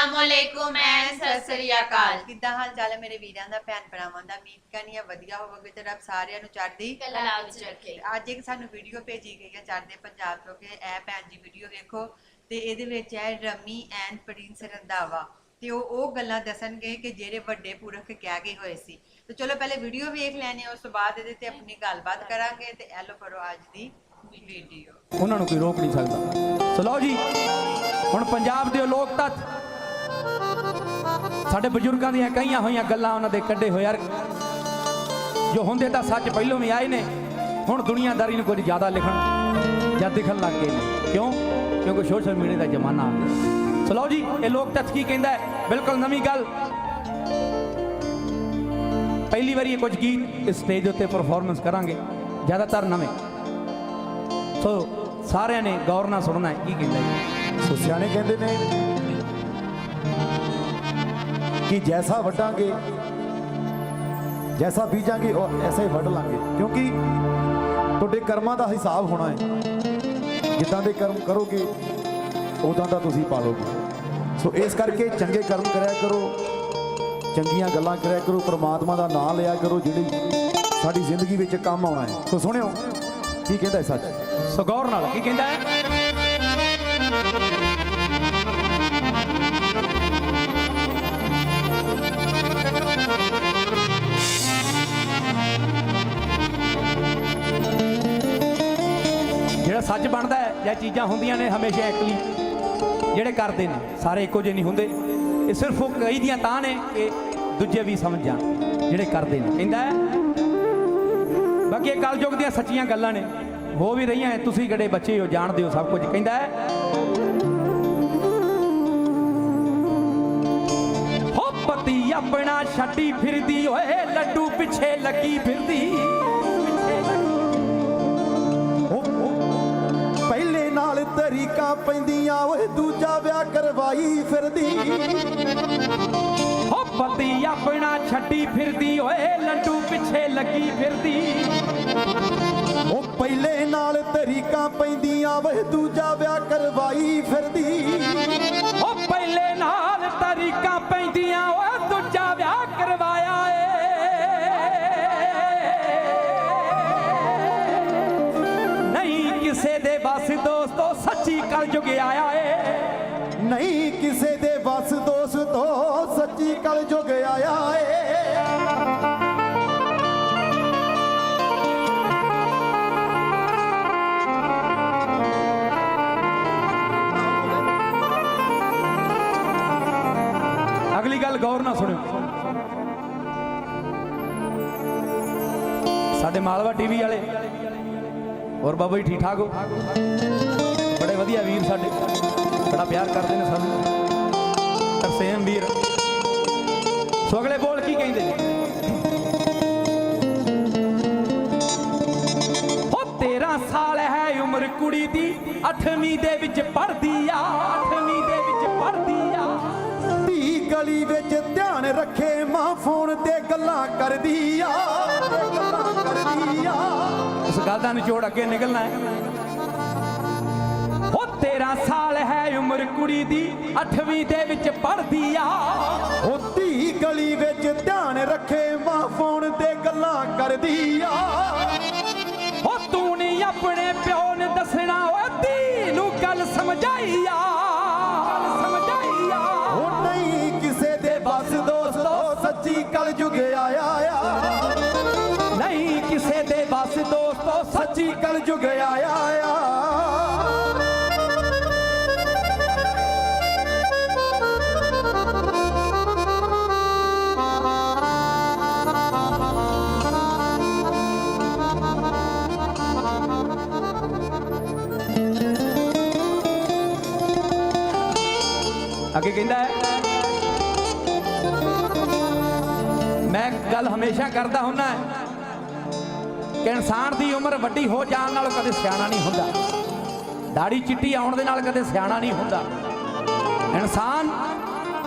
ਅਸਲਾਮੁਅਲੈਕੁਮ and Sat Sri ਅਕਾਲ। ਕਿੱਦਾਂ ਹਾਲ ਚਾਲ ਹੈ ਮੇਰੇ ਵੀਰਾਂ ਦਾ ਭੈਣ ਭਰਾਵਾਂ ਦਾ? ਉਮੀਦ ਕਰਨੀ ਹੈ ਵਧੀਆ ਹੋਵੋਗੇ ਤੇ ਰੱਬ ਸਾਰਿਆਂ ਨੂੰ ਚੜ੍ਹਦੀ ਕਲਾ ਵਿੱਚ ਰੱਖੇ। ਅੱਜ ਇੱਕ ਸਾਨੂੰ ਵੀਡੀਓ ਭੇਜੀ ਗਈ ਹੈ ਚੜ੍ਹਦੇ ਪੰਜਾਬ ਤੋਂ ਕਿ ਇਹ ਭੈਣ ਜੀ ਵੀਡੀਓ ਵੇਖੋ ਤੇ ਇਹਦੇ ਵਿੱਚ ਹੈ ਰਮੀ ਐਂਡ ਪ੍ਰਿੰਸ ਰੰਧਾਵਾ। ਤੇ ਉਹ ਉਹ ਗੱਲਾਂ ਦੱਸਣਗੇ ਕਿ ਜਿਹੜੇ ਵੱਡੇ ਪੁਰਖ ਕਹਿ ਗਏ ਹੋਏ ਸੀ। ਤੇ ਚਲੋ ਪਹਿਲੇ ਵੀਡੀਓ ਵੇਖ ਲੈਣੇ ਉਸ ਤੋਂ ਬਾਅਦ ਇਹਦੇ ਤੇ ਆਪਣੀ ਗੱਲਬਾਤ ਕਰਾਂਗੇ ਤੇ ਐਲੋ ਕਰੋ ਅੱਜ ਦੀ ਵੀਡੀਓ। ਉਹਨਾਂ ਨੂੰ ਕੋਈ ਰੋਕ ਨਹੀਂ ਸਕਦਾ। ਸੋ ਲਓ ਜੀ ਹੁਣ ਪੰਜਾਬ ਦੇ ਲੋਕ ਤੱਤ ਸਾਡੇ ਬਜ਼ੁਰਗਾਂ ਦੀਆਂ ਕਈਆਂ ਹੋਈਆਂ ਗੱਲਾਂ ਉਹਨਾਂ ਦੇ ਕੱਢੇ ਹੋਏ ਯਾਰ ਜੋ ਹੁੰਦੇ ਤਾਂ ਸੱਚ ਪਹਿਲੋਂ ਵੀ ਆਏ ਨੇ, ਹੁਣ ਦੁਨੀਆਦਾਰੀ ਨੂੰ ਕੁਝ ਜ਼ਿਆਦਾ ਲਿਖਣ ਜਾਂ ਦਿਖਣ ਲੱਗ ਗਏ ਨੇ। ਕਿਉਂ? ਕਿਉਂਕਿ ਸੋਸ਼ਲ ਮੀਡੀਆ ਦਾ ਜ਼ਮਾਨਾ ਆ ਗਿਆ। ਸੋ ਲਓ ਜੀ, ਇਹ ਲੋਕ ਤੱਤ ਕੀ ਕਹਿੰਦਾ ਹੈ? ਬਿਲਕੁਲ ਨਵੀਂ ਗੱਲ। ਪਹਿਲੀ ਵਾਰੀ ਇਹ ਕੁਝ ਗੀਤ ਇਸ ਸਟੇਜ ਉੱਤੇ ਪਰਫਾਰਮੈਂਸ ਕਰਾਂਗੇ, ਜ਼ਿਆਦਾਤਰ ਨਵੇਂ। ਸੋ ਸਾਰਿਆਂ ਨੇ ਗੌਰ ਨਾਲ ਸੁਣਨਾ ਹੈ, ਕੀ ਕਹਿੰਦਾ ਸੋ ਸਿਆਣੇ ਕਹਿੰਦੇ ਨੇ ਕਿ ਜੈਸਾ ਵੱਡਾਂਗੇ ਜੈਸਾ ਬੀਜਾਂਗੇ, ਉਹ ਐਸਾ ਹੀ ਵੱਢ ਲਾਂਗੇ। ਕਿਉਂਕਿ ਤੁਹਾਡੇ ਕਰਮਾਂ ਦਾ ਹਿਸਾਬ ਹੋਣਾ ਹੈ। ਜਿੱਦਾਂ ਦੇ ਕਰਮ ਕਰੋਗੇ ਉਦਾਂ ਦਾ ਤੁਸੀਂ ਪਾਲੋਗੇ। ਸੋ ਇਸ ਕਰਕੇ ਚੰਗੇ ਕਰਮ ਕਰਿਆ ਕਰੋ, ਚੰਗੀਆਂ ਗੱਲਾਂ ਕਰਿਆ ਕਰੋ, ਪ੍ਰਮਾਤਮਾ ਦਾ ਨਾਮ ਲਿਆ ਕਰੋ, ਜਿਹੜੀ ਸਾਡੀ ਜ਼ਿੰਦਗੀ ਵਿੱਚ ਕੰਮ ਆਉਣਾ ਹੈ। ਸੋ ਸੁਣਿਓ, ਕੀ ਕਹਿੰਦਾ ਸੱਚ? ਸੋ ਨਾਲ, ਕੀ ਕਹਿੰਦਾ ਹੈ? ਜਿਹੜਾ ਸੱਚ ਬਣਦਾ ਹੈ ਜਾਂ ਚੀਜ਼ਾਂ ਹੁੰਦੀਆਂ ਨੇ ਹਮੇਸ਼ਾ ਇਕਲੀ, ਜਿਹੜੇ ਕਰਦੇ ਨੇ, ਸਾਰੇ ਇੱਕੋ ਜਿਹੇ ਨਹੀਂ ਹੁੰਦੇ। ਇਹ ਸਿਰਫ ਉਹ ਕਈ ਦੀਆਂ ਤਾਂ ਨੇ ਕਿ ਦੂਜੇ ਵੀ ਸਮਝ ਜਾਣ, ਜਿਹੜੇ ਕਰਦੇ ਨੇ। ਕਹਿੰਦਾ ਬਾਕੀ ਇਹ ਕਲਯੁਗ ਦੀਆਂ ਸੱਚੀਆਂ ਗੱਲਾਂ ਨੇ। ਹੋ ਵੀ ਰਹੀਆਂ ਤੁਸੀਂ ਕਿਹੜੇ ਬੱਚੇ ਹੋ, ਜਾਣਦੇ ਹੋ ਸਭ ਕੁਝ। ਕਹਿੰਦਾ ਹੈ, ਹੋ ਪਤੀ ਆਪਣਾ ਛੱਡੀ ਫਿਰਦੀ ਓਏ, ਲੱਡੂ ਪਿੱਛੇ ਲੱਗੀ ਫਿਰਦੀ। ਤਰੀਕਾ ਪੈਂਦੀਆਂ ਓਏ ਦੂਜਾ ਵਿਆਹ ਕਰਵਾਈ ਫਿਰਦੀ। ਹੋ ਪਤੀ ਆਪਣਾ ਛੱਡੀ ਫਿਰਦੀ ਓਏ ਲੱਡੂ ਪਿੱਛੇ ਲੱਗੀ ਫਿਰਦੀ। ਉਹ ਪਹਿਲੇ ਨਾਲ ਤਰੀਕਾ ਪੈਂਦੀਆਂ ਓਏ ਦੂਜਾ ਵਿਆਹ ਕਰਵਾਈ ਫਿਰਦੀ। ਸੱਚੀ ਕਲਯੁਗ ਆਇਆ ਏ। ਨਹੀਂ ਕਿਸੇ ਦੇ ਬਸ ਦੋਸਤੋ ਸੱਚੀ ਕਲ ਜੁਗ ਆਇਆ ਏ। ਅਗਲੀ ਗੱਲ ਗੌਰ ਨਾਲ ਸੁਣਿਓ। ਸਾਡੇ ਮਾਲਵਾ ਟੀਵੀ ਵਾਲੇ। ਹੋਰ ਬਾਬਾ ਜੀ ਠੀਕ ਠਾਕ ਹੋ? ਬੜੇ ਵਧੀਆ ਵੀਰ ਸਾਡੇ। ਬੜਾ ਪਿਆਰ ਕਰਦੇ ਨੇ ਸਾਨੂੰ। ਤਰਸੇਮ ਵੀਰ। ਸੋ ਅਗਲੇ ਬੋਲ ਕੀ ਕਹਿੰਦੇ? ਨੇ ਉਹ 13 ਸਾਲ ਹੈ ਉਮਰ ਕੁੜੀ ਦੀ 8ਵੀਂ ਦੇ ਵਿੱਚ ਪੜਦੀ ਆ 8ਵੀਂ ਦੇ ਵਿੱਚ ਪੜਦੀ ਆ। ਧੀ ਗਲੀ ਵਿੱਚ ਧਿਆਨ ਰੱਖੇ, ਮਾਂ ਫੋਨ ਤੇ ਗੱਲਾਂ ਕਰਦੀ ਆ। ਤੇ ਗੱਲਾਂ ਕਰਦੀ ਆ। ਇਸ ਗੱਲ ਦਾ ਨਿਚੋੜ ਅੱਗੇ ਨਿਕਲਣਾ ਹੈ। 13 ਸਾਲ ਹੈ ਉਮਰ ਕੁੜੀ ਦੀ 8ਵੀਂ ਦੇ ਵਿੱਚ ਪੜਦੀ ਆ। ਉਹ ਧੀ ਗਲੀ ਵਿੱਚ ਧਿਆਨ ਰੱਖੇ ਮਾਂ ਫੋਨ ਤੇ ਗੱਲਾਂ ਕਰਦੀ ਆ। ਉਹ ਤੂੰ ਨਹੀਂ ਆਪਣੇ ਪਿਓ ਨੇ ਦੱਸਣਾ ਓਏ ਧੀ ਨੂੰ ਗੱਲ ਸਮਝਾਈ ਆ। ਗੱਲ ਸਮਝਾਈ ਆ। ਉਹ ਨਹੀਂ ਕਿਸੇ ਦੇ ਬਸ ਦੋਸਤੋ ਸੱਚੀ ਕਲ ਜੁਗ ਆਇਆ ਆ। ਨਹੀਂ ਕਿਸੇ ਦੇ ਬਸ ਦੋਸਤੋ ਸੱਚੀ ਕਲ ਜੁਗ ਆਇਆ ਕਹਿੰਦਾ ਹੈ, ਮੈਂ ਗੱਲ ਹਮੇਸ਼ਾ ਕਰਦਾ ਹੁੰਨਾ ਕਿ ਇਨਸਾਨ ਦੀ ਉਮਰ ਵੱਡੀ ਹੋ ਜਾਣ ਨਾਲ ਕਦੇ ਸਿਆਣਾ ਨਹੀਂ ਹੁੰਦਾ। ਦਾੜੀ ਚਿੱਟੀ ਆਉਣ ਦੇ ਨਾਲ ਕਦੇ ਸਿਆਣਾ ਨਹੀਂ ਹੁੰਦਾ। ਇਨਸਾਨ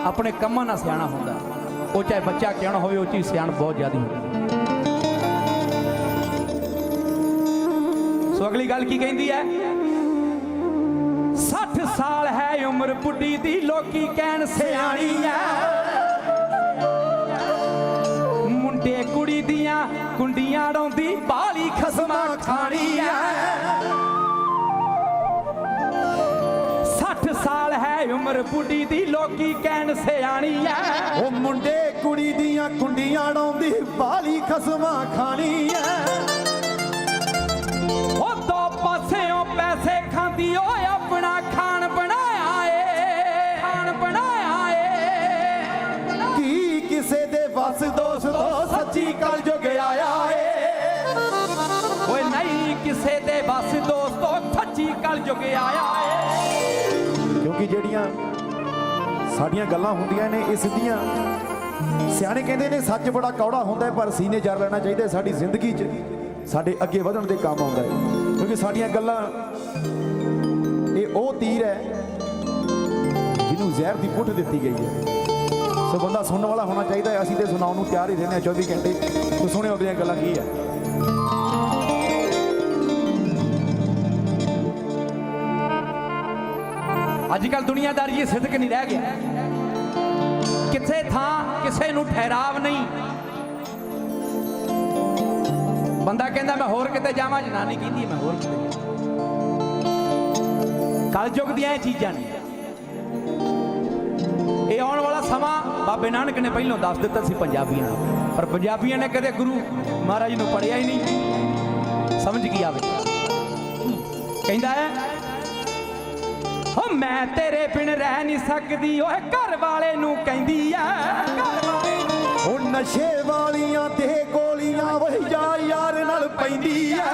ਆਪਣੇ ਕੰਮਾਂ ਨਾਲ ਸਿਆਣਾ ਹੁੰਦਾ। ਉਹ ਚਾਹੇ ਬੱਚਾ ਕਿਉਂ ਹੋਵੇ, ਉਹ ਚੀਜ਼ ਸਿਆਣ ਬਹੁਤ ਜ਼ਿਆਦੀ ਹੁੰਦੀ ਸੋ ਅਗਲੀ ਗੱਲ ਕੀ ਕਹਿੰਦੀ ਹੈ? 60 ਸਾਲ ਹੈ ਉਮਰ ਬੁੱਢੀ ਦੀ ਲੋਕੀ ਕਹਿਣ ਸਿਆਣੀ ਐ। ਮੁੰਡੇ ਕੁੜੀ ਦੀਆਂ ਕੁੰਡੀਆਂ ਡਾਉਂਦੀ ਬਾਲੀ ਖਸਮਾ ਖਾਣੀ ਐ। 60 ਸਾਲ ਹੈ ਉਮਰ ਬੁੱਢੀ ਦੀ ਲੋਕੀ ਕਹਿਣ ਸਿਆਣੀ ਐ। ਉਹ ਮੁੰਡੇ ਕੁੜੀ ਦੀਆਂ ਕੁੰਡੀਆਂ ਡਾਉਂਦੀ ਬਾਲੀ ਖਸਮਾਂ ਖਾਣੀ ਐ। ਬਸ ਦੋਸਤੋ ਸੱਚੀ ਕਲ ਜੁਗ ਆਇਆ ਏ। ਕਿਉਂਕਿ ਜਿਹੜੀਆਂ ਸਾਡੀਆਂ ਗੱਲਾਂ ਹੁੰਦੀਆਂ ਨੇ, ਇਹ ਸਿੱਧੀਆਂ ਸਿਆਣੇ ਕਹਿੰਦੇ ਨੇ, ਸੱਚ ਬੜਾ ਕੌੜਾ ਹੁੰਦਾ ਪਰ ਸੀਨੇ ਜਰ ਲੈਣਾ ਚਾਹੀਦਾ ਸਾਡੀ ਜ਼ਿੰਦਗੀ 'ਚ ਸਾਡੇ ਅੱਗੇ ਵਧਣ ਦੇ ਕੰਮ ਆਉਂਦਾ ਹੈ ਕਿਉਂਕਿ ਸਾਡੀਆਂ ਗੱਲਾਂ, ਇਹ ਉਹ ਤੀਰ ਹੈ ਜਿਹਨੂੰ ਜ਼ਹਿਰ ਦੀ ਪੁੱਠ ਦਿੱਤੀ ਗਈ ਹੈ ਸੋ ਬੰਦਾ ਸੁਣਨ ਵਾਲਾ ਹੋਣਾ ਚਾਹੀਦਾ ਅਸੀਂ ਤੇ ਸੁਣਾਉਣ ਨੂੰ ਤਿਆਰ ਹੀ ਰਹਿੰਦੇ ਹਾਂ 24 ਘੰਟੇ। ਤੂੰ ਸੁਣੇ ਉਹਦੀਆਂ ਗੱਲਾਂ ਕੀ ਹੈ ਅੱਜ ਕੱਲ ਦੁਨੀਆਦਾਰੀ ਇਹ ਸਿੱਧਕ ਨਹੀਂ ਰਹਿ ਗਿਆ। ਕਿਸੇ ਥਾਂ ਕਿਸੇ ਨੂੰ ਠਹਿਰਾਵ ਨਹੀਂ। ਬੰਦਾ ਕਹਿੰਦਾ, ਮੈਂ ਹੋਰ ਕਿਤੇ ਜਾਵਾਂ ਜਨਾਨੀ ਕਹਿੰਦੀ ਮੈਂ ਹੋਰ ਕਿਤੇ ਕਲਯੁਗ ਦੀਆਂ ਇਹ ਚੀਜ਼ਾਂ ਨੇ। ਇਹ ਆਉਣ ਵਾਲਾ ਸਮਾਂ ਬਾਬੇ ਨਾਨਕ ਨੇ ਪਹਿਲਾਂ ਦੱਸ ਦਿੱਤਾ ਸੀ ਪੰਜਾਬੀਆਂ ਨੂੰ। ਪਰ ਪੰਜਾਬੀਆਂ ਨੇ ਕਦੇ ਗੁਰੂ ਮਹਾਰਾਜ ਨੂੰ ਪੜਿਆ ਹੀ ਨਹੀਂ। ਸਮਝ ਕੀ ਆਵੇ? ਕਹਿੰਦਾ ਹੈ ਓ ਮੈਂ ਤੇਰੇ ਬਿਨ ਰਹਿ ਨਹੀਂ ਸਕਦੀ ਓਏ ਘਰ ਵਾਲੇ ਨੂੰ ਕਹਿੰਦੀ ਐ। ਘਰ ਵਾਲੇ ਨੂੰ ਉਹ ਨਸ਼ੇ ਵਾਲੀਆਂ ਤੇ ਗੋਲੀਆਂ ਵਹੀ ਜਾ ਯਾਰ ਨਾਲ ਪੈਂਦੀ ਐ।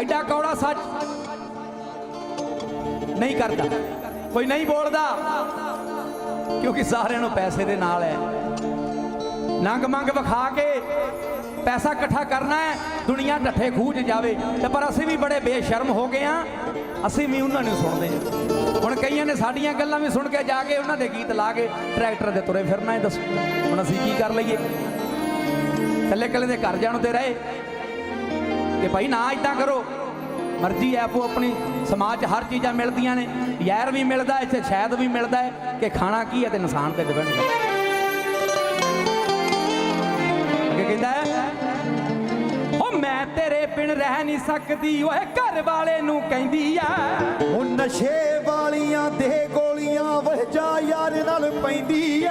ਐਡਾ ਕੌੜਾ ਸੱਚ ਨਹੀਂ ਕਰਦਾ। ਕੋਈ ਨਹੀਂ ਬੋਲਦਾ ਕਿਉਂਕਿ ਸਾਰਿਆਂ ਨੂੰ ਪੈਸੇ ਦੇ ਨਾਲ ਹੈ ਨੰਗ ਮੰਗ ਵਿਖਾ ਕੇ ਪੈਸਾ ਇਕੱਠਾ ਕਰਨਾ ਹੈ ਦੁਨੀਆ ਢੱਠੇ 'ਚ ਜਾਵੇ। ਤੇ ਪਰ ਅਸੀਂ ਵੀ ਬੜੇ ਬੇਸ਼ਰਮ ਹੋ ਗਏ ਆ। ਅਸੀਂ ਵੀ ਉਹਨਾਂ ਨੂੰ ਸੁਣਦੇ ਹਾਂ। ਹੁਣ ਕਈਆਂ ਨੇ ਸਾਡੀਆਂ ਗੱਲਾਂ ਵੀ ਸੁਣ ਕੇ ਜਾ ਕੇ ਉਹਨਾਂ ਦੇ ਗੀਤ ਲਾ ਕੇ ਟਰੈਕਟਰ ਦੇ ਤੁਰੇ ਫਿਰਨਾ ਹੈ, ਦੱਸੋ। ਹੁਣ ਅਸੀਂ ਕੀ ਕਰ ਲਈਏ? ਕੱਲੇ ਕੱਲੇ ਦੇ ਘਰ ਜਾਣ ਤੇ ਰਹੇ। ਕਿ ਭਾਈ ਨਾ ਇਦਾਂ ਕਰੋ। ਮਰਜ਼ੀ ਹੈ, ਆਪੋ ਆਪਣੀ ਸਮਾਜ 'ਚ ਹਰ ਚੀਜ਼ਾਂ ਮਿਲਦੀਆਂ ਨੇ। ਯਾਰ ਵੀ ਮਿਲਦਾ, ਇੱਥੇ ਸ਼ਾਇਦ ਵੀ ਮਿਲਦਾ ਹੈ ਕਿ ਖਾਣਾ ਕੀ ਹੈ ਤੇ ਇਨਸਾਨ ਤੇ ਡਿਪੈਂਡ ਕਰਦਾ ਅੱਗੇ ਕਹਿੰਦਾ ਹੈ ਬਿਨ ਰਹਿ ਨਹੀਂ ਸਕਦੀ ਓਏ ਘਰ ਵਾਲੇ ਨੂੰ ਕਹਿੰਦੀ ਆ। ਉਹ ਨਸ਼ੇ ਵਾਲੀਆਂ ਤੇ ਗੋਲੀਆਂ ਵਹ ਜਾ ਯਾਰ ਨਾਲ ਪੈਂਦੀ ਐ।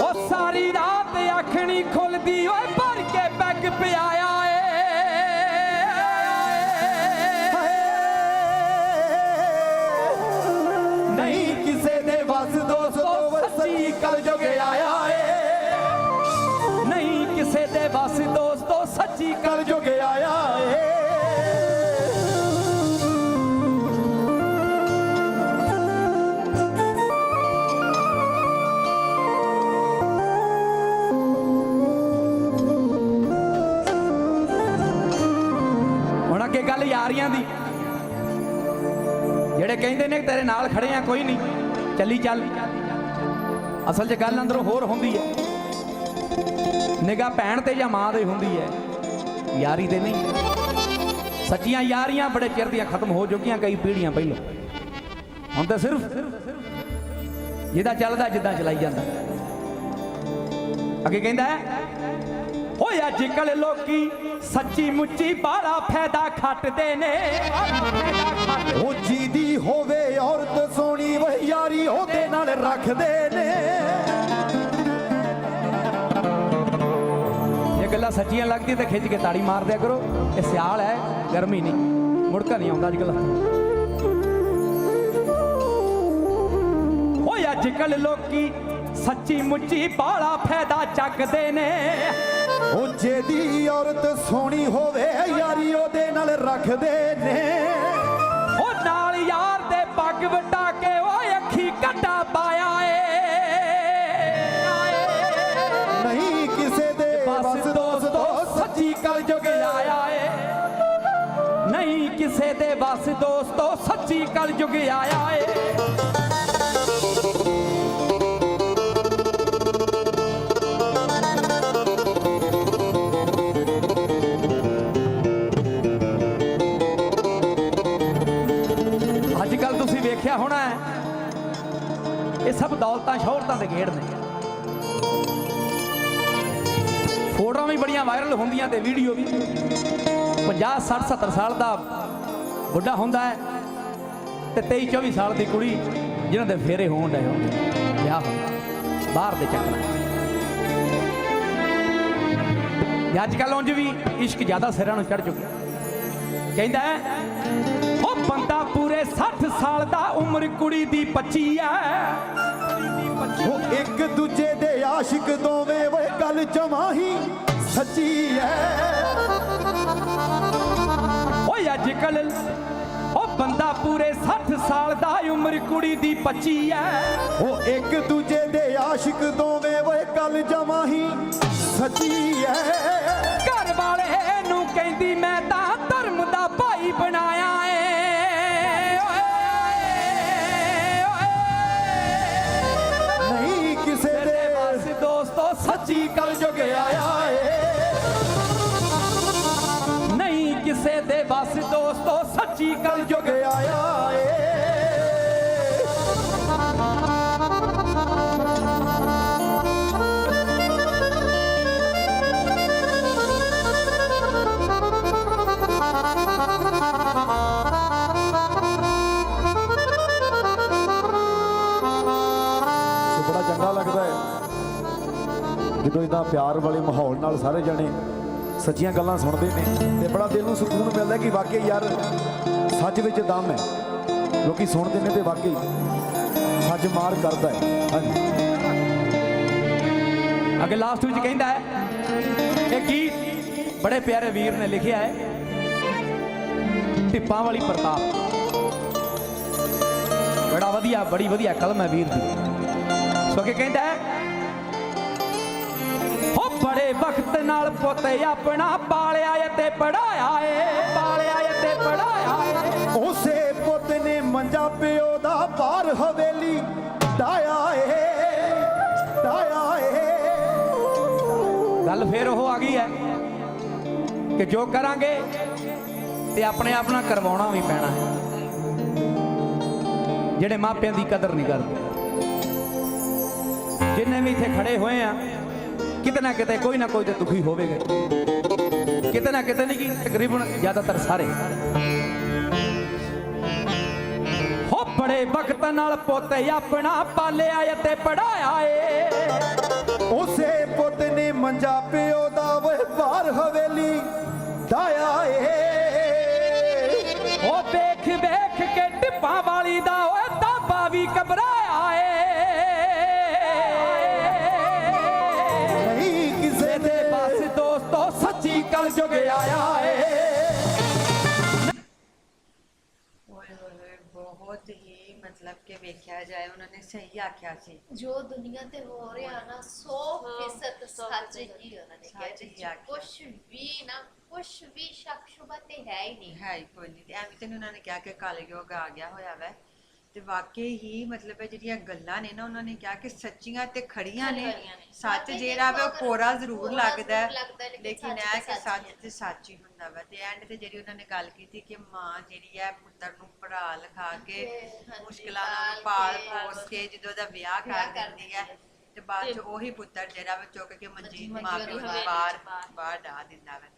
ਉਹ ਸਾਰੀ ਰਾਤ ਅੱਖ ਨਹੀਂ ਖੁੱਲਦੀ ਓਏ ਭਰ ਕੇ ਪੈਗ ਪਿਆਇਆ ਦੀ। ਜਿਹੜੇ ਕਹਿੰਦੇ ਨੇ ਤੇਰੇ ਨਾਲ ਖੜੇ ਆ, ਕੋਈ ਨਹੀਂ। ਚੱਲੀ ਚੱਲ। ਅਸਲ 'ਚ ਗੱਲ ਅੰਦਰੋਂ ਹੋਰ ਹੁੰਦੀ ਹੈ। ਨਿਗਾ ਭੈਣ ਤੇ ਜਾਂ ਮਾਂ ਦੇ ਹੁੰਦੀ ਹੈ। ਯਾਰੀ ਤੇ ਨਹੀਂ। ਸੱਚੀਆਂ ਯਾਰੀਆਂ ਬੜੇ ਚਿਰ ਦੀਆਂ ਖਤਮ ਹੋ ਚੁੱਕੀਆਂ, ਕਈ ਪੀੜ੍ਹੀਆਂ ਪਹਿਲਾਂ। ਹੁਣ ਤਾਂ ਸਿਰਫ ਜਿਹਦਾ ਚੱਲਦਾ, ਜਿੱਦਾਂ ਚਲਾਈ ਜਾਂਦਾ। ਅੱਗੇ ਕਹਿੰਦਾ ਹੈ ਅੱਜ ਕੱਲ ਲੋਕੀ ਸੱਚੀ ਮੁੱਚੀ ਬਾਲਾ ਫਾਇਦਾ ਖੱਟਦੇ ਨੇ। ਉਹ ਜੀਦੀ ਹੋਵੇ ਔਰਤ ਸੋਹਣੀ ਵਹ ਯਾਰੀ ਉਹਦੇ ਨਾਲ ਰੱਖਦੇ ਨੇ। ਇਹ ਗੱਲਾਂ ਸੱਚੀਆਂ ਲੱਗਦੀਆਂ ਤੇ ਖਿੱਚ ਕੇ ਤਾੜੀ ਮਾਰ ਦਿਆ ਕਰੋ। ਇਹ ਸਿਆਲ ਹੈ ਗਰਮੀ ਨਹੀਂ। ਮੁੜਕਾ ਨਹੀਂ ਆਉਂਦਾ ਅੱਜ ਕੱਲ ਓਏ ਅੱਜ ਕੱਲ ਲੋਕੀ ਸੱਚੀ ਮੁੱਚੀ ਬਾਲਾ ਫਾਇਦਾ ਚੱਕਦੇ ਨੇ। ਉਹ ਜਿਹਦੀ ਔਰਤ ਸੋਹਣੀ ਹੋਵੇ ਯਾਰੀ ਉਹਦੇ ਨਾਲ ਰੱਖਦੇ ਨੇ। ਉਹ ਨਾਲ ਯਾਰ ਦੇ ਪੱਗ ਵਟਾ ਕੇ ਓਏ ਅੱਖੀ ਕੱਟਾ ਪਾਇਆ ਏ। ਨਹੀਂ ਕਿਸੇ ਦੇ ਬਸ ਦੋਸਤੋ ਸੱਚੀ ਕਲ ਜੁਗ ਆਇਆ ਏ। ਨਹੀਂ ਕਿਸੇ ਦੇ ਬਸ ਦੋਸਤੋ ਸੱਚੀ ਕਲ ਜੁਗ ਆਇਆ ਏ। ਦੌਲਤਾਂ ਸ਼ੌਹਰਤਾਂ ਦੇ ਖੇਡ ਨੇ। ਫੋਟੋਆਂ ਵੀ ਬੜੀਆਂ ਵਾਇਰਲ ਹੁੰਦੀਆਂ ਤੇ ਵੀਡੀਓ ਵੀ। 50 60 70 ਸਾਲ ਦਾ ਬੁੱਢਾ ਹੁੰਦਾ ਹੈ ਤੇ 23 24 ਸਾਲ ਦੀ ਕੁੜੀ ਜਿਨ੍ਹਾਂ ਦੇ ਫੇਰੇ ਹੋਣ ਡਏ ਹੁੰਦੇ ਵਿਆਹ ਹੁੰਦਾ ਬਾਹਰ ਦੇ ਚੱਕਰਾਂ ਅੱਜ ਕੱਲ ਉਂਝ ਵੀ ਇਸ਼ਕ ਜ਼ਿਆਦਾ ਸਿਰਾਂ ਨੂੰ ਚੜ ਚੁੱਕਿਆ। ਕਹਿੰਦਾ ਉਹ ਬੰਦਾ ਪੂਰੇ 60 ਸਾਲ ਦਾ ਉਮਰ ਕੁੜੀ ਦੀ 25 ਹੈ। ਉਹ ਇੱਕ ਦੂਜੇ ਦੇ ਆਸ਼ਿਕ ਦੋਵੇਂ ਵੇ ਗੱਲ ਜਮਾਹੀ ਸੱਚੀ ਐ। ਓਏ ਅੱਜ ਕੱਲ ਉਹ ਬੰਦਾ ਪੂਰੇ 60 ਸਾਲ ਦਾ ਉਮਰ ਕੁੜੀ ਦੀ 25 ਹੈ ਉਹ ਇੱਕ ਦੂਜੇ ਦੇ ਆਸ਼ਿਕ ਦੋਵੇਂ ਵੇ ਗੱਲ ਜਮਾਹੀ ਸੱਚੀ ਐ। ਘਰ ਵਾਲੇ ਨੂੰ ਕਹਿੰਦੀ ਮੈਂ ਤਾਂ ਜੁਗ ਆਇਆ ਏ। ਨਹੀਂ ਕਿਸੇ ਦੇ ਬਸ ਦੋਸਤੋ ਸੱਚੀ ਕਲ ਜੁਗ ਆਇਆ ਏ। ਜਦੋਂ ਪਿਆਰ ਵਾਲੇ ਮਾਹੌਲ ਨਾਲ ਸਾਰੇ ਜਣੇ ਸੱਚੀਆਂ ਗੱਲਾਂ ਸੁਣਦੇ ਨੇ ਤੇ ਬੜਾ ਦਿਲ ਨੂੰ ਸਕੂਨ ਮਿਲਦਾ ਕਿ ਵਾਕਈ ਯਾਰ ਸੱਚ ਵਿੱਚ ਦਮ ਹੈ। ਲੋਕੀ ਸੁਣਦੇ ਨੇ ਤੇ ਵਾਕਈ ਸੱਚ ਮਾਰ ਕਰਦਾ ਹੈ। ਹਾਂਜੀ। ਅੱਗੇ ਲਾਸਟ ਵਿੱਚ ਕਹਿੰਦਾ ਹੈ, ਇਹ ਗੀਤ ਬੜੇ ਪਿਆਰੇ ਵੀਰ ਨੇ ਲਿਖਿਆ ਹੈ, ਟਿੱਪਾਂ ਵਾਲੀ ਪ੍ਰਤਾਪ। ਬੜਾ ਵਧੀਆ, ਬੜੀ ਵਧੀਆ ਕਲਮ ਹੈ ਵੀਰ ਦੀ। ਸੋ ਅੱਗੇ ਕਹਿੰਦਾ ਬੜੇ ਵਕਤ ਨਾਲ ਪੁੱਤ ਆਪਣਾ ਪਾਲਿਆ ਏ ਤੇ ਪੜਾਇਆ ਏ ਪਾਲਿਆ ਏ ਤੇ ਪੜਾਇਆ ਏ। ਉਸੇ ਪੁੱਤ ਨੇ ਮੰਜਾ ਪਿਓ ਦਾ ਬਾਹਰ ਹਵੇਲੀ ਡਾਇਆ ਏ ਡਾਇਆ ਏ। ਗੱਲ ਫੇਰ ਉਹ ਆ ਗਈ ਹੈ ਕਿ ਜੋ ਕਰਾਂਗੇ ਤੇ ਆਪਣੇ ਆਪ ਨਾਲ ਕਰਵਾਉਣਾ ਵੀ ਪੈਣਾ ਹੈ। ਜਿਹੜੇ ਮਾਪਿਆਂ ਦੀ ਕਦਰ ਨਹੀਂ ਕਰਦੇ। ਜਿੰਨੇ ਵੀ ਇੱਥੇ ਖੜੇ ਹੋਏ ਆ ਕਿਤੇ ਨਾ ਕਿਤੇ ਕੋਈ ਨਾ ਕੋਈ ਤੇ ਦੁਖੀ ਹੋਵੇਗਾ। ਕਿਤੇ ਨਾ ਕਿਤੇ ਨਹੀਂ ਕਿ ਤਕਰੀਬਨ ਜ਼ਿਆਦਾਤਰ ਸਾਰੇ। ਹੋ ਬੜੇ ਵਕਤ ਨਾਲ ਪੁੱਤ ਆਪਣਾ ਪਾਲਿਆ ਏ ਤੇ ਪੜਾਇਆ ਏ। ਉਸੇ ਪੁੱਤ ਨੇ ਮੰਜਾ ਪਿਓ ਦਾ ਵੇ ਬਾਹਰ ਹਵੇਲੀ ਡਾਇਆ ਏ। ਉਹ ਵੇਖ ਵੇਖ ਕੇ ਟਿੱਪਾਂ ਵਾਲੀ ਦਾ ਓਏ ਦਾਬਾ ਵੀ ਘਬਰਾਇਆ ਏ। ਸੱਚੀ ਕਲ ਜੁਗ ਆਇਆ ਏ ਓਏ ਹੋਏ ਹੋਏ ਬਹੁਤ ਹੀ ਮਤਲਬ ਕਿ ਵੇਖਿਆ ਜਾਏ ਉਹਨਾਂ ਨੇ ਸਹੀ ਆਖਿਆ ਸੀ ਜੋ ਦੁਨੀਆ ਤੇ ਹੋ ਰਿਹਾ ਨਾ 100% ਸੱਚ ਹੀ ਉਹਨਾਂ ਨੇ ਸੱਚ ਹੀ ਕਿਹਾ ਆਖਿਆ। ਕੁਝ ਵੀ ਨਾ ਕੁਝ ਵੀ ਸ਼ੱਕ ਸ਼ੁਬਾ ਤੇ ਹੈ ਹੀ ਨਹੀਂ ਹੈ ਹੀ ਕੋਈ ਨਹੀਂ ਤੇ ਐਵੇਂ ਤੈਨੂੰ ਉਹਨਾਂ ਨੇ ਕਿਹਾ ਕਿ ਕਲਯੁਗ ਆ ਗਿਆ ਹੋਇਆ ਵੈ ਤੇ ਵਾਕਈ ਹੀ ਮਤਲਬ ਇਹ ਜਿਹੜੀਆਂ ਗੱਲਾਂ ਨੇ ਨਾ ਉਹਨਾਂ ਨੇ ਕਿਹਾ ਕਿ ਸੱਚੀਆਂ ਤੇ ਖੜੀਆਂ ਨੇ ਖੜੀਆਂ ਨੇ। ਸੱਚ ਵਾਕਈ ਜਿਹੜਾ ਵੇ ਉਹ ਕੋਰਾ ਜ਼ਰੂਰ ਕੋਰਾ ਲੱਗਦਾ ਹੈ, ਜ਼ਰੂਰ ਲੱਗਦਾ ਹੈ, ਲੇਕਿਨ ਲੇਕਿਨ ਸੱਚ ਇਹ ਤੇ ਕਿ ਸੱਚ ਸੱਚ ਹੀ ਹੈ। ਤੇ ਸੱਚ ਹੀ ਹੁੰਦਾ ਵਾ ਤੇ ਐਂਡ ਤੇ ਜਿਹੜੀ ਉਹਨਾਂ ਨੇ ਗੱਲ ਕੀਤੀ ਕਿ ਮਾਂ ਜਿਹੜੀ ਹੈ ਪੁੱਤਰ ਨੂੰ ਪੜਾ ਲਿਖਾ ਕੇ ਤੇ ਹਾਂਜੀ, ਮੁਸ਼ਕਿਲਾਂ ਨਾਲ ਪਾਲ ਪਾਲ ਕੇ, ਪੋਸ ਕੇ ਜਦੋਂ ਦਾ ਵਿਆਹ ਵਿਆਹ ਕਰ ਕਰ ਦਿੰਦੀ ਹੈ ਦਿੰਦੀ ਤੇ ਬਾਅਦ ਚ ਉਹੀ ਪੁੱਤਰ ਜਿਹੜਾ ਵਾ ਚੁੱਕ ਕੇ ਮੰਜੀ ਮੰਜੀ ਮਾਂ ਪਿਓ ਚ ਬਾਹਰ ਬਾਹਰ। ਬਾਹਰ ਡਾ ਦਿੰਦਾ ਵਾ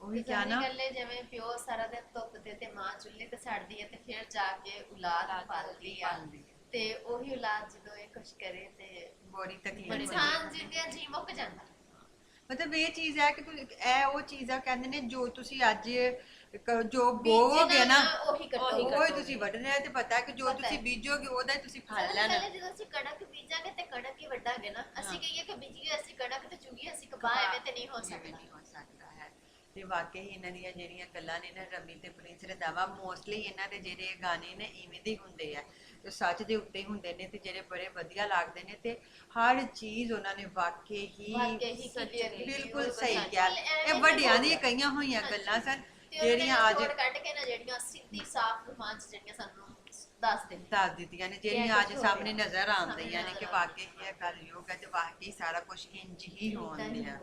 ਉਹੀ ਕਿਹਾ ਨਾ ਗੱਲ ਜਿਵੇਂ ਪਿਓ ਸਾਰਾ ਦਿਨ ਧੁੱਪ ਤੇ ਤੇ ਮਾਂ ਚੁੱਲ੍ਹੇ ਤੇ ਸੜਦੀ ਹੈ ਤੇ ਫਿਰ ਜਾ ਕੇ ਔਲਾਦ ਪਾਲਦੀ ਆ। ਤੇ ਉਹੀ ਔਲਾਦ ਜਦੋਂ ਇਹ ਕੁਛ ਕਰੇ ਤੇ ਬੜੀ ਤਕਲੀਫ ਹੈ। ਇਨਸਾਨ ਜਿੰਦਿਆ ਜੀ ਮੁੱਕ ਜਾਂਦਾ। ਮਤਲਬ ਇਹ ਚੀਜ਼ ਹੈ ਕਿ ਤੁਸੀਂ ਇਹ ਉਹ ਚੀਜ਼ ਆ ਕਹਿੰਦੇ ਨੇ ਜੋ ਤੁਸੀਂ ਅੱਜ ਕ- ਜੋ ਬੋਵੋਗੇ ਨਾ ਉਹੀ ਕੱਟੋ ਉਹ ਹੀ ਤੁਸੀਂ ਵੱਢਣਾ ਹੈ ਤੇ ਪਤਾ ਹੈ ਕਿ ਜੋ ਪਤਾ ਤੁਸੀਂ। ਬੀਜੋਗੇ ਉਹਦਾ ਹੀ ਤੁਸੀਂ ਫਲ ਲੈਣਾ। ਪਹਿਲੇ ਜਦੋਂ ਅਸੀਂ ਕਣਕ ਬੀਜਾਂਗੇ ਤੇ ਕਣਕ ਹੀ ਵੱਢਾਂਗੇ ਨਾ ਅਸੀਂ ਕਹੀਏ ਕਿ ਬੀਜੀਏ ਅਸੀਂ ਕਣਕ ਤੇ ਚੁਗੀਏ ਅਸੀਂ ਕਪਾਹ ਐਵੇਂ ਤੇ ਨਹੀਂ ਹੋ ਸਕਦਾ। ਨਹੀਂ ਹੋ ਸਕਦਾ। ਤੇ ਵਾਕਈ ਇਹਨਾਂ ਦੀਆਂ ਜਿਹੜੀਆਂ ਗੱਲਾਂ ਨੇ ਨਾ ਰਮੀ ਤੇ ਪ੍ਰਿੰਸ ਰੰਧਾਵਾ ਮੋਸਟਲੀ ਇਹਨਾਂ ਦੇ ਜਿਹੜੇ ਗਾਣੇ ਨੇ ਇਵੇਂ ਦੇ ਹੀ ਹੁੰਦੇ ਆ ਤੇ ਸੱਚ ਦੇ ਉੱਤੇ ਹੀ ਹੁੰਦੇ ਨੇ ਤੇ ਜਿਹੜੇ ਬੜੇ ਵਧੀਆ ਲੱਗਦੇ ਨੇ ਤੇ ਹਰ ਚੀਜ਼ ਉਹਨਾਂ ਨੇ ਵਾਕਈ ਹੀ ਹੀ ਬਿਲਕੁਲ ਸਹੀ। ਕਿਹਾ ਇਹ ਵੱਡਿਆਂ ਹੋ ਦੀਆਂ। ਕਈਆਂ ਹੋਈਆਂ ਗੱਲਾਂ ਸਨ ਜਿਹੜੀਆਂ ਅੱਜ ਕੱਢ ਕੇ ਨਾ ਜਿਹੜੀਆਂ ਸਿੱਧੀ ਸਾਫ਼ ਜ਼ੁਬਾਨ ਚ ਜਿਹੜੀਆਂ ਸਾਨੂੰ ਦੱਸ ਦੇ ਦੱਸ ਦਿੱਤੀਆਂ ਨੇ ਜਿਹੜੀਆਂ ਅੱਜ ਹੋ ਸਾਹਮਣੇ। ਨਜ਼ਰ ਆਉਂਦੀਆਂ ਨੇ ਕਿ ਵਾਕਈ ਇਹ ਕਲਯੁਗ ਹੈ ਤੇ ਵਾਕਈ ਸਾਰਾ ਕੁਝ ਇੰਜ ਹੀ ਹੋਣ ਹੀ ਹੋ ਰਿਹਾ।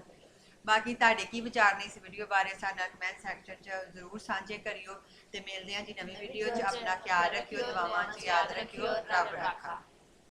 ਬਾਕੀ ਤੁਹਾਡੇ ਕੀ ਵਿਚਾਰ ਨੇ ਇਸ ਵੀਡੀਓ ਬਾਰੇ ਸਾਡਾ ਕਮੈਂਟ ਸੈਕਸ਼ਨ 'ਚ ਜ਼ਰੂਰ ਸਾਂਝੇ ਕਰਿਓ ਤੇ ਮਿਲਦੇ ਹਾਂ ਜੀ ਨਵੀਂ ਵੀਡੀਓ 'ਚ। ਆਪਣਾ ਖਿਆਲ ਰੱਖਿਓ ਦੁਆਵਾਂ 'ਚ ਯਾਦ ਰੱਖਿਓ ਰੱਬ ਰੱਖਾ।